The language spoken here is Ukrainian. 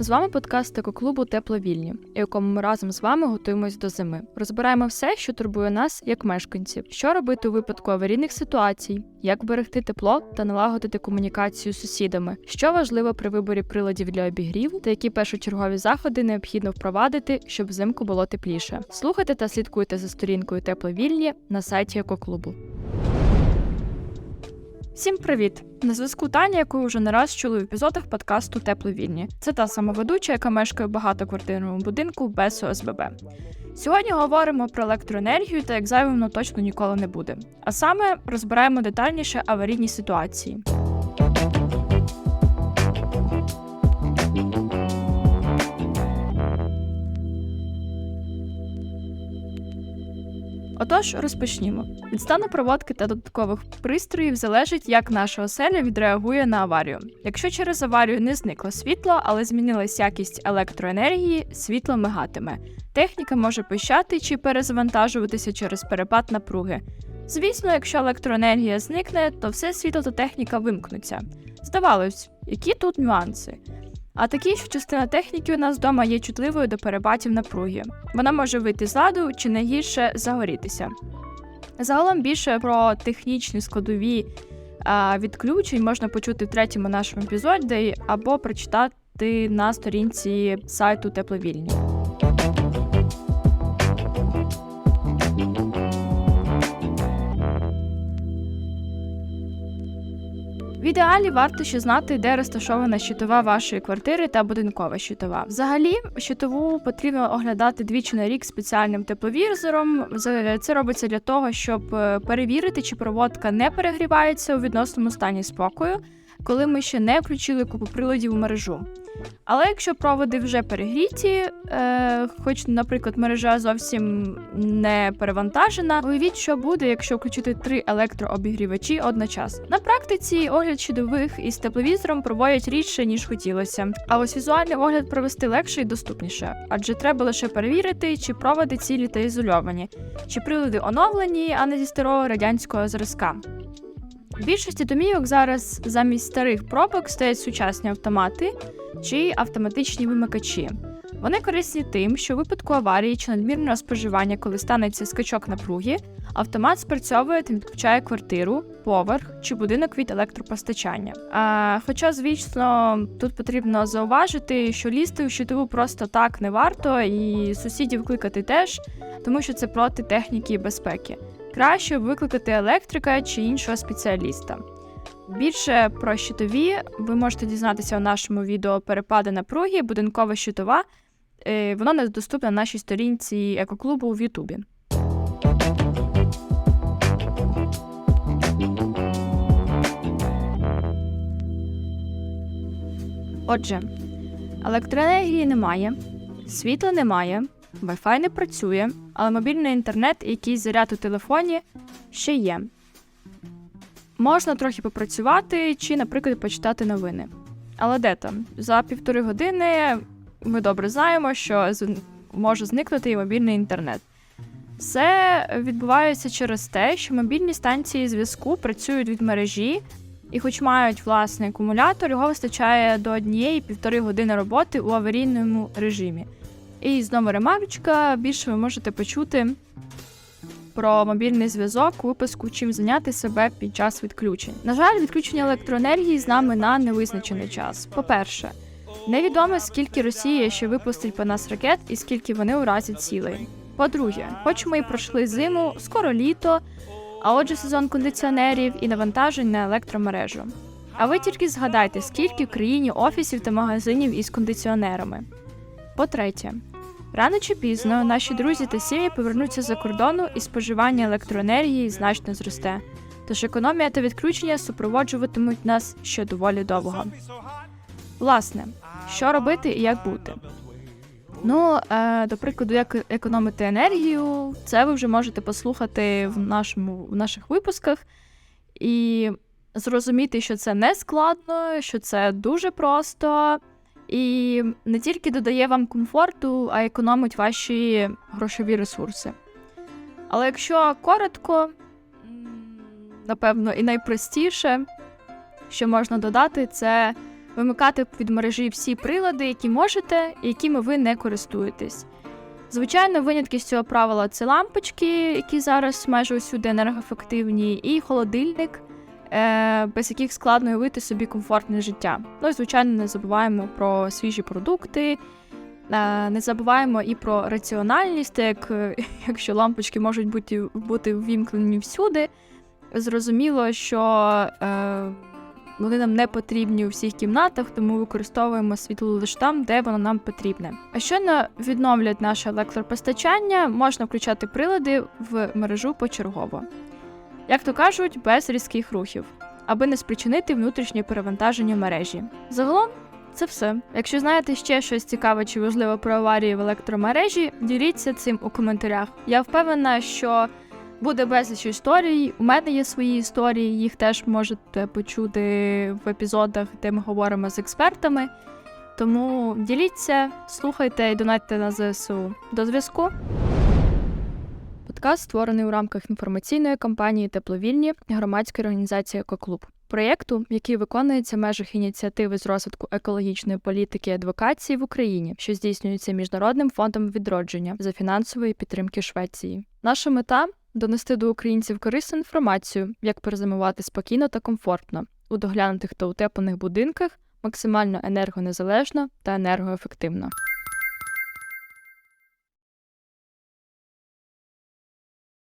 З вами подкаст екоклубу Тепловільні, у якому ми разом з вами готуємось до зими. Розбираємо все, що турбує нас як мешканців, що робити у випадку аварійних ситуацій, як берегти тепло та налагодити комунікацію з сусідами, що важливо при виборі приладів для обігріву та які першочергові заходи необхідно впровадити, щоб взимку було тепліше. Слухайте та слідкуйте за сторінкою Тепловільні на сайті екоклубу. Всім привіт! На зв'язку Таня, яку вже не раз чули в епізодах подкасту Тепловільні. Це та сама ведуча, яка мешкає в багатоквартирному будинку без ОСББ. Сьогодні говоримо про електроенергію та як зайвим точно ніколи не буде. А саме розбираємо детальніше аварійні ситуації. Отож, розпочнімо. Від стану проводки та додаткових пристроїв залежить, як наша оселя відреагує на аварію. Якщо через аварію не зникло світло, але змінилась якість електроенергії, світло мигатиме. Техніка може пищати чи перезавантажуватися через перепад напруги. Звісно, якщо електроенергія зникне, то все світло та техніка вимкнуться. Здавалось, які тут нюанси. А такі, що частина техніки у нас вдома є чутливою до перебатів напруги. Вона може вийти з ладу чи найгірше загорітися. Загалом більше про технічні складові відключень можна почути в третьому нашому епізоді або прочитати на сторінці сайту Тепловільні. В ідеалі варто ще знати, де розташована щитова вашої квартири та будинкова щитова. Взагалі, щитову потрібно оглядати двічі на рік спеціальним тепловізором. Це робиться для того, щоб е, перевірити, чи проводка не перегрівається у відносному стані спокою, коли ми ще не включили купу приладів у мережу. Але якщо проводи вже перегріті, е, хоч, наприклад, мережа зовсім не перевантажена, уявіть, що буде, якщо включити три електрообігрівачі одночасно. На практиці огляд щодових із тепловізором проводять рідше, ніж хотілося. А ось візуальний огляд провести легше і доступніше, адже треба лише перевірити, чи проводи цілі та ізольовані, чи прилади оновлені, а не зі старого радянського зразка. В більшості домівок зараз замість старих пробок стоять сучасні автомати чи автоматичні вимикачі. Вони корисні тим, що у випадку аварії чи надмірного споживання, коли станеться скачок напруги, автомат спрацьовує та відключає квартиру, поверх чи будинок від електропостачання. А, Хоча, звісно, тут потрібно зауважити, що лізти у щитову просто так не варто, і сусідів кликати теж, тому що це проти техніки і безпеки. Краще викликати електрика чи іншого спеціаліста. Більше про щитові ви можете дізнатися у нашому відео перепади напруги, будинкова щитова. Е, воно недоступне на нашій сторінці екоклубу у Ютубі. Отже, електроенергії немає, світла немає, Wi-Fi не працює, але мобільний інтернет і якийсь заряд у телефоні ще є. Можна трохи попрацювати чи, наприклад, почитати новини. Але де там? За півтори години ми добре знаємо, що може зникнути і мобільний інтернет. Все відбувається через те, що мобільні станції зв'язку працюють від мережі, і, хоч мають власний акумулятор, його вистачає до однієї півтори години роботи у аварійному режимі. І знову ремарочка, більше ви можете почути про мобільний зв'язок випуску, чим зайняти себе під час відключень. На жаль, відключення електроенергії з нами на невизначений час. По-перше, невідомо скільки Росія ще випустить по нас ракет і скільки вони у разі цілей. По-друге, хоч ми і пройшли зиму, скоро літо, а отже, сезон кондиціонерів і навантажень на електромережу. А ви тільки згадайте, скільки в країні офісів та магазинів із кондиціонерами. По-третє, рано чи пізно наші друзі та сім'ї повернуться за кордону і споживання електроенергії значно зросте. Тож економія та відключення супроводжуватимуть нас ще доволі довго. Власне, що робити і як бути? Ну, е, до прикладу, як економити енергію, це ви вже можете послухати в нашому в наших випусках і зрозуміти, що це не складно, що це дуже просто. І не тільки додає вам комфорту, а економить ваші грошові ресурси. Але якщо коротко, напевно, і найпростіше, що можна додати, це вимикати від мережі всі прилади, які можете, і якими ви не користуєтесь. Звичайно, винятки з цього правила це лампочки, які зараз майже усюди енергоефективні, і холодильник, без яких складно уявити собі комфортне життя. Ну і звичайно, не забуваємо про свіжі продукти, е, не забуваємо і про раціональність, як е, якщо лампочки можуть бути, бути ввімкнені всюди. Зрозуміло, що е, вони нам не потрібні у всіх кімнатах, тому використовуємо світло лише там, де воно нам потрібне. А щойно відновлять наше електропостачання, можна включати прилади в мережу почергово. Як то кажуть, без різких рухів, аби не спричинити внутрішнє перевантаження мережі. Загалом це все. Якщо знаєте ще щось цікаве чи важливе про аварії в електромережі, діліться цим у коментарях. Я впевнена, що буде безліч історій. У мене є свої історії, їх теж можете почути в епізодах, де ми говоримо з експертами. Тому діліться, слухайте і донатьте на ЗСУ. До зв'язку. Подкаст створений у рамках інформаційної кампанії Тепловільні громадської організації Екоклуб. Проєкту, який виконується в межах ініціативи з розвитку екологічної політики і адвокації в Україні, що здійснюється міжнародним фондом відродження за фінансової підтримки Швеції. Наша мета донести до українців корисну інформацію, як перезимувати спокійно та комфортно у доглянутих та утеплених будинках, максимально енергонезалежно та енергоефективно.